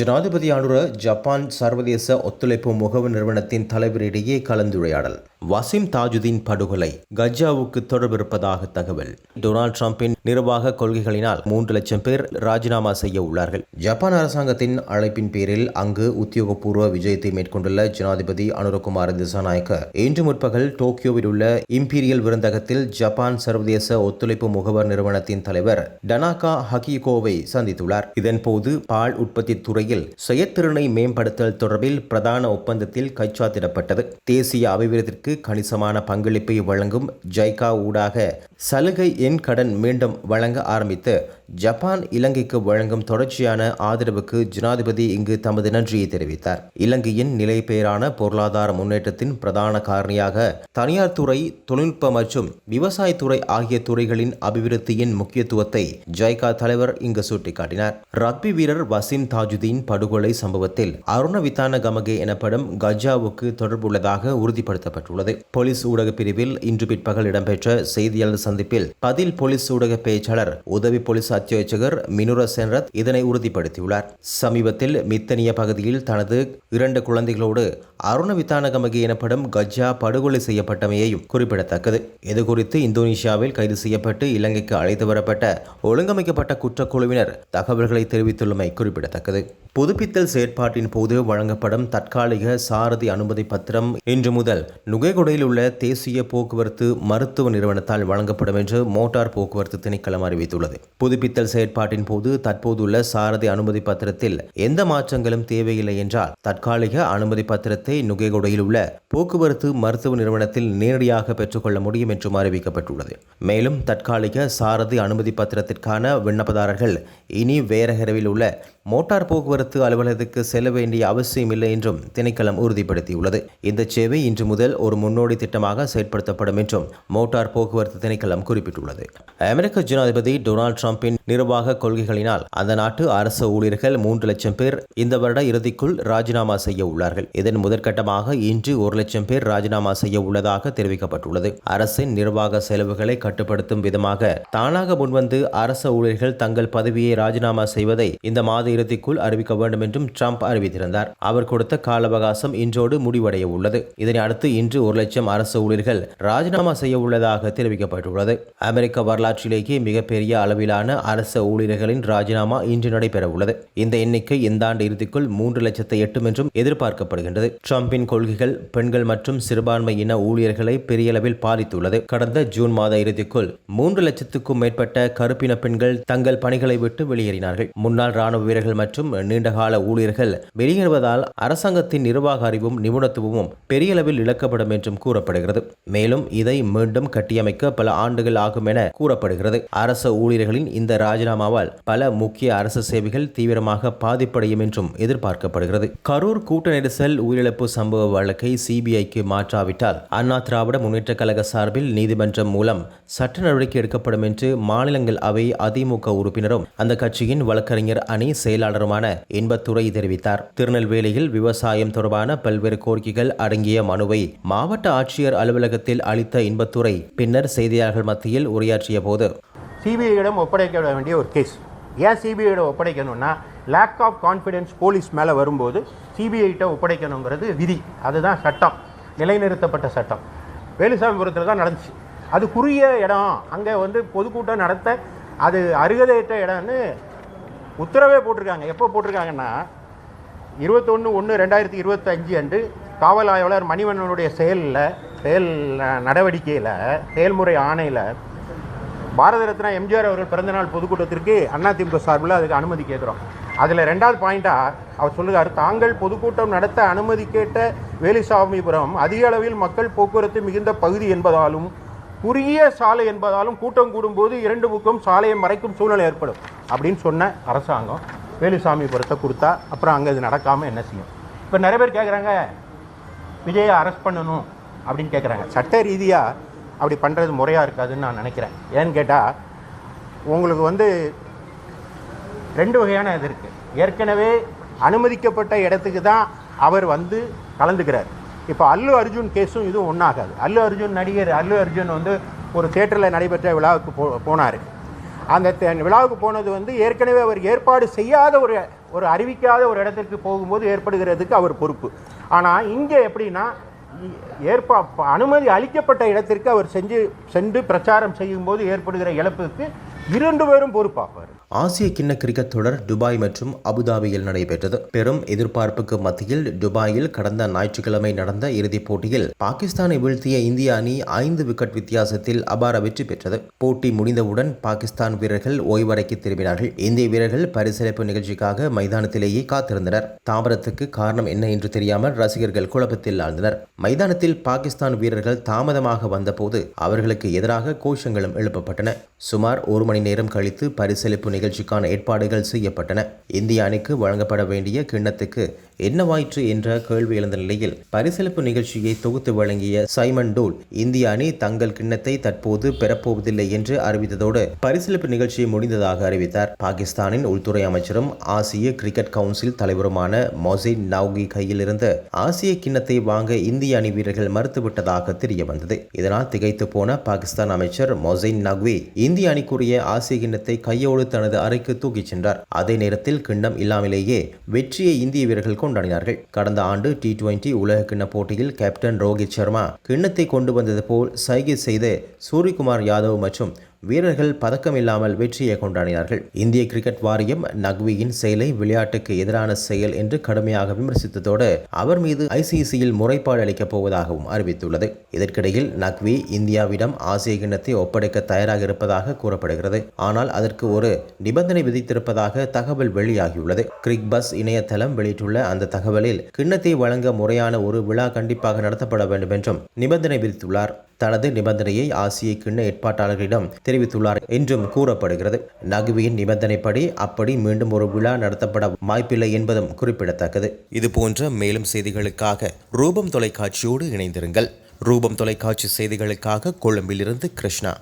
ஜனாதிபதி அனுர ஜப்பான் சர்வதேச ஒத்துழைப்பு முகவு நிறுவனத்தின் தலைவரிடையே கலந்துரையாடல். வசீம் தாஜுதீன் படுகொலை கஜாவுக்கு தொடர்பு இருப்பதாக தகவல். டொனால்டு டிரம்பின் நிர்வாக கொள்கைகளினால் மூன்று லட்சம் பேர் ராஜினாமா செய்ய உள்ளார்கள். ஜப்பான் அரசாங்கத்தின் அழைப்பின் பேரில் அங்கு உத்தியோகபூர்வ விஜயத்தை மேற்கொண்டுள்ள ஜனாதிபதி அனுரகுமார் திசாநாயக்க இன்று முற்பகல் டோக்கியோவில் உள்ள இம்பீரியல் விருந்தகத்தில் ஜப்பான் சர்வதேச ஒத்துழைப்பு முகவர் நிறுவனத்தின் தலைவர் டனாகா ஹகிகோவை சந்தித்துள்ளார். இதன்போது பால் உற்பத்தி துறையில் செயற்திறனை மேம்படுத்தல் தொடர்பில் பிரதான ஒப்பந்தத்தில் கைச்சாத்திடப்பட்டது. தேசிய அபிவிருத்திற்கு கணிசமான பங்களிப்பை வழங்கும் ஜைகா ஊடாக சலுகை எண் கடன் மீண்டும் வழங்க ஆரம்பித்து ஜப்பான் இலங்கைக்கு வழங்கும் தொடர்ச்சியான ஆதரவுக்கு ஜனாதிபதி இங்கு தமது நன்றியை தெரிவித்தார். இலங்கையின் நிலைபெயரான பொருளாதார முன்னேற்றத்தின் பிரதான காரணியாக தனியார் துறை தொழில்நுட்ப மற்றும் விவசாயத்துறை ஆகிய துறைகளின் அபிவிருத்தியின் முக்கியத்துவத்தை ஜைகா தலைவர் இங்கு சுட்டிக்காட்டினார். ரக்பி வீரர் வசீம் தாஜுதீன் படுகொலை சம்பவத்தில் அருணவித்தான கமகே எனப்படும் கஜாவுக்கு தொடர்புள்ளதாக உறுதிப்படுத்தப்பட்டுள்ளது. போலீஸ் ஊடக பிரிவில் இன்று பிற்பகல் இடம்பெற்ற செய்தியாளர் சந்திப்பில் பதில் போலீஸ் ஊடக பேச்சாளர் உதவி போலீஸ் அத்தியட்சகர் மினுர சென்ரத் இதனை உறுதிப்படுத்தியுள்ளார். சமீபத்தில் மித்தனிய பகுதியில் தனது இரண்டு குழந்தைகளோடு அருணவித்தானகமகி எனப்படும் கஜா படுகொலை செய்யப்பட்டமையையும் குறிப்பிடத்தக்கது. இதுகுறித்து இந்தோனேஷியாவில் கைது செய்யப்பட்டு இலங்கைக்கு அழைத்து வரப்பட்ட ஒழுங்கமைக்கப்பட்ட குற்றக்குழுவினர் தகவல்களை தெரிவித்துள்ளமை குறிப்பிடத்தக்கது. புதுப்பித்தல் செயற்பாட்டின் போது வழங்கப்படும் தற்காலிக சாரதி அனுமதி பத்திரம் இன்று முதல் நுகைகொடையில் உள்ள தேசிய போக்குவரத்து மருத்துவ நிறுவனத்தால் வழங்கப்படும் என்று மோட்டார் போக்குவரத்து திணைக்களம் அறிவித்துள்ளது. புதுப்பித்தல் செயற்பாட்டின் போது தற்போதுள்ள சாரதி அனுமதி பத்திரத்தில் எந்த மாற்றங்களும் தேவையில்லை என்றால் தற்காலிக அனுமதி பத்திரத்தை நுகைகொடையில் உள்ள போக்குவரத்து மருத்துவ நிறுவனத்தில் நேரடியாக பெற்றுக்கொள்ள முடியும் என்றும் அறிவிக்கப்பட்டுள்ளது. மேலும் தற்காலிக சாரதி அனுமதி பத்திரத்திற்கான விண்ணப்பதாரர்கள் இனி வேரகரவில் உள்ள மோட்டார் போக்குவரத்து அலுவலகத்துக்கு செல்ல வேண்டிய அவசியமில்லை என்றும் திணைக்களம் உறுதிப்படுத்தியுள்ளது. இந்த சேவை இன்று முதல் ஒரு முன்னோடி திட்டமாக செயற்படுத்தப்படும் என்றும் மோட்டார் போக்குவரத்து திணைக்களம் குறிப்பிட்டுள்ளது. அமெரிக்க ஜனாதிபதி டொனால்ட் டிரம்பின் நிர்வாக கொள்கைகளினால் அந்த நாட்டு அரசு ஊழியர்கள் மூன்று லட்சம் பேர் இந்த வருட இறுதிக்குள் ராஜினாமா செய்ய உள்ளார்கள். இதன் முதற்கட்டமாக இன்று ஒரு லட்சம் பேர் ராஜினாமா செய்ய உள்ளதாக தெரிவிக்கப்பட்டுள்ளது. அரசின் நிர்வாக செலவுகளை கட்டுப்படுத்தும் விதமாக தானாக முன்வந்து அரசு ஊழியர்கள் தங்கள் பதவியை ராஜினாமா செய்வதை இந்த மாத இறுதிக்குள் அறிவிக்க வேண்டும் என்றும் ட்ரம்ப் அறிவித்திருந்தார். அவர் கொடுத்த கால அவகாசம் இன்றோடு முடிவடைய உள்ளது. இதனை அடுத்து இன்று ஒரு லட்சம் அரசு ஊழியர்கள் ராஜினாமா செய்ய உள்ளதாக தெரிவிக்கப்பட்டுள்ளது. அமெரிக்க வரலாற்றிலேயே மிகப்பெரிய அளவிலான அரச ஊழியர்களின் ராஜினாமா இன்று நடைபெற உள்ளது. இந்த எண்ணிக்கை இந்த ஆண்டு இறுதிக்குள் மூன்று லட்சத்தை எட்டும் என்றும் எதிர்பார்க்கப்படுகின்றது. ட்ரம்பின் கொள்கைகள் பெண்கள் மற்றும் சிறுபான்மை இன ஊழியர்களை பெரிய அளவில் பாதித்துள்ளது. கடந்த ஜூன் மாத இறுதிக்குள் மூன்று லட்சத்துக்கும் மேற்பட்ட கருப்பின பெண்கள் தங்கள் பணிகளை விட்டு வெளியேறினார்கள். முன்னாள் ராணுவ வீரர்கள் மற்றும் நீண்டகால ஊழியர்கள் வெளியேறுவதால் அரசாங்கத்தின் நிர்வாக அறிவும் நிபுணத்துவமும் பெரிய அளவில் இழக்கப்படும் என்றும் கூறப்படுகிறது. மேலும் இதை மீண்டும் கட்டியமைக்க பல ஆண்டுகள் ஆகும் என கூறப்படுகிறது. அரச ஊழியர்களின் இந்த ராஜினாமாவால் பல முக்கிய அரசு சேவைகள் தீவிரமாக பாதிப்படையும் என்றும் எதிர்பார்க்கப்படுகிறது. கரூர் கூட்ட நெரிசல் உயிரிழப்பு சம்பவ வழக்கை சிபிஐக்கு மாற்றாவிட்டால் அண்ணா திராவிட முன்னேற்ற கழக சார்பில் நீதிமன்றம் மூலம் சட்ட நடவடிக்கை எடுக்கப்படும் என்று மாநிலங்கள் அவை அதிமுக உறுப்பினரும் அந்த கட்சியின் வழக்கறிஞர் அணி செயலாளருமான இன்பத்துறை தெரிவித்தார். திருநெல்வேலியில் விவசாயம் தொடர்பான பல்வேறு கோரிக்கைகள் அடங்கிய மனுவை மாவட்ட ஆட்சியர் அலுவலகத்தில் அளித்த இன்பத்துறை பின்னர் செய்தியாளர்கள் மத்தியில் உரையாற்றிய போது சிபிஐயிடம் ஒப்படைக்க வேண்டிய ஒரு கேஸ் ஏன் சிபிஐயிடம் ஒப்படைக்கணும்னா லேக் ஆஃப் கான்ஃபிடென்ஸ் போலீஸ் மேலே வரும்போது சிபிஐட்ட ஒப்படைக்கணுங்கிறது விதி. அதுதான் சட்டம். நிலைநிறுத்தப்பட்ட சட்டம். வேலுசாமிபுரத்தில் தான் நடந்துச்சு. அது குறுகிய இடம் அங்கே வந்து பொதுக்கூட்டம் நடத்த அது அருகதையிட்ட இடம்னு உத்தரவே போட்டிருக்காங்க. எப்போ போட்டிருக்காங்கன்னா இருபத்தொன்று ஒன்று ரெண்டாயிரத்தி இருபத்தஞ்சு அன்று காவல் ஆய்வாளர் மணிவண்ணனுடைய செயலில் செயல் நடவடிக்கையில் செயல்முறை ஆணையில் பாரத ரத்னா எம்ஜிஆர் அவர்கள் பிறந்தநாள் பொதுக்கூட்டத்திற்கு அதிமுக சார்பில் அதுக்கு அனுமதி கேட்குறோம். அதில் ரெண்டாவது பாயிண்ட்டாக அவர் சொல்லுகிறார் தாங்கள் பொதுக்கூட்டம் நடத்த அனுமதி கேட்ட வேலுசாமிபுரம் அதிக அளவில் மக்கள் போக்குவரத்து மிகுந்த பகுதி என்பதாலும் குறுகிய சாலை என்பதாலும் கூட்டம் கூடும்போது இரண்டு பக்கம் சாலையை மறைக்கும் சூழ்நிலை ஏற்படும் அப்படின்னு சொன்ன அரசாங்கம் வேலுசாமிபுரத்தை கொடுத்தா அப்புறம் அங்கே இது நடக்காமல் என்ன செய்யும்? இப்போ நிறைய பேர் கேட்குறாங்க விஜயை அரெஸ்ட் பண்ணணும் அப்படின்னு கேட்குறாங்க சட்ட ரீதியாக அப்படி பண்ணுறது முறையாக இருக்காதுன்னு நான் நினைக்கிறேன். ஏன்னு கேட்டால் உங்களுக்கு வந்து ரெண்டு வகையான இது இருக்குது ஏற்கனவே அனுமதிக்கப்பட்ட இடத்துக்கு தான் அவர் வந்து கலந்துக்கிறார். இப்போ அல்லு அர்ஜுன் கேஸும் இதுவும் ஒன்றாகாது அல்லு அர்ஜுன் நடிகர் அல்லு அர்ஜுன் வந்து ஒரு தேட்டரில் நடைபெற்ற விழாவுக்கு போ போனார். அந்த தே- விழாவுக்கு போனது வந்து ஏற்கனவே அவர் ஏற்பாடு செய்யாத ஒரு ஒரு அறிவிக்காத ஒரு இடத்திற்கு போகும்போது ஏற்படுகிறதுக்கு அவர் பொறுப்பு. ஆனால் இங்கே எப்படின்னா ஏற்பா ப- அனுமதி அளிக்கப்பட்ட இடத்திற்கு அவர் செஞ்சு சென்று பிரச்சாரம் செய்யும்போது ஏற்படுகிற இழப்புக்கு இரண்டு பேரும் பொறுப்பாப்பார் ஆசிய கிண்ண கிரிக்கெட் தொடர் துபாய் மற்றும் அபுதாபியில் நடைபெற்றது. பெரும் எதிர்பார்ப்புக்கு மத்தியில் துபாயில் கடந்த ஞாயிற்றுக்கிழமை நடந்த இறுதிப் போட்டியில் பாகிஸ்தானை வீழ்த்திய இந்திய அணி ஐந்து விக்கெட் வித்தியாசத்தில் அபார வெற்றி பெற்றது. போட்டி முடிந்தவுடன் பாகிஸ்தான் வீரர்கள் ஓய்வறைக்கு திரும்பினார்கள். இந்திய வீரர்கள் பரிசளிப்பு நிகழ்ச்சிக்காக மைதானத்திலேயே காத்திருந்தனர். தாமதத்துக்கு காரணம் என்ன என்று தெரியாமல் ரசிகர்கள் குழப்பத்தில் ஆழ்ந்தனர். மைதானத்தில் பாகிஸ்தான் வீரர்கள் தாமதமாக வந்தபோது அவர்களுக்கு எதிராக கோஷங்களும் எழுப்பப்பட்டன. சுமார் ஒரு மணி நேரம் கழித்து பரிசளிப்பு நிகழ்ச்சிக்கான ஏற்பாடுகள் செய்யப்பட்டன. இந்திய அணிக்கு வழங்கப்பட வேண்டிய கிண்ணத்துக்கு என்னவாயிற்று என்ற கேள்வி எழுந்த நிலையில் பரிசளிப்பு நிகழ்ச்சியை தொகுத்து வழங்கிய சைமன் டோல் இந்திய அணி தங்கள் கிண்ணத்தை தற்போது பெறப்போவதில்லை என்று அறிவித்ததோடு பரிசளிப்பு நிகழ்ச்சி முடிந்ததாக அறிவித்தார். பாகிஸ்தானின் உள்துறை அமைச்சரும் ஆசிய கிரிக்கெட் கவுன்சில் தலைவருமான மொசின் நவ்கி கையில் இருந்து ஆசிய கிண்ணத்தை வாங்க இந்திய அணி வீரர்கள் மறுத்துவிட்டதாக தெரிய வந்தது. இதனால் திகைத்து போன பாகிஸ்தான் அமைச்சர் மொசைன் நக்வி இந்திய அணிக்குரிய ஆசிய கிண்ணத்தை கையோடு தனது அறைக்கு தூக்கிச் சென்றார். அதே நேரத்தில் கிண்ணம் இல்லாமலேயே வெற்றியை இந்திய வீரர்கள் கொண்டாடினார்கள் கடந்த ஆண்டு டி டுவெண்டி உலக கிண்ண போட்டியில் கேப்டன் ரோஹித் சர்மா கிண்ணத்தை கொண்டு வந்தது போல் சைகை செய்து சூரியகுமார் யாதவ் மற்றும் வீரர்கள் பதக்கம் இல்லாமல் வெற்றியை கொண்டாடினார்கள். இந்திய கிரிக்கெட் வாரியம் நக்வியின் செயலை விளையாட்டுக்கு எதிரான செயல் என்று கடுமையாக விமர்சித்ததோடு அவர் மீது ஐசிசியில் முறைப்பாடு அளிக்கப் போவதாகவும் அறிவித்துள்ளது. இதற்கிடையில் நக்வி இந்தியாவிடம் ஆசிய கிண்ணத்தை ஒப்படைக்க தயாராக இருப்பதாக கூறப்படுகிறது. ஆனால் அதற்கு ஒரு நிபந்தனை விதித்திருப்பதாக தகவல் வெளியாகியுள்ளது. கிரிக் பஸ் இணையதளம் வெளியிட்டுள்ள அந்த தகவலில் கிண்ணத்தை வழங்க முறையான ஒரு விழா கண்டிப்பாக நடத்தப்பட வேண்டும் என்றும் நிபந்தனை விதித்துள்ளார். தனது நிபந்தனையை ஆசிய கிண்ண ஏற்பாட்டாளர்களிடம் தெரிவித்துள்ளார் என்றும் கூறப்படுகிறது. நகுவியின் நிபந்தனைப்படி அப்படி மீண்டும் ஒரு விழா நடத்தப்பட வாய்ப்பில்லை என்பதும் குறிப்பிடத்தக்கது. இதுபோன்ற மேலும் செய்திகளுக்காக ரூபம் தொலைக்காட்சியோடு இணைந்திருங்கள். ரூபம் தொலைக்காட்சி செய்திகளுக்காக கொழும்பிலிருந்து கிருஷ்ணா.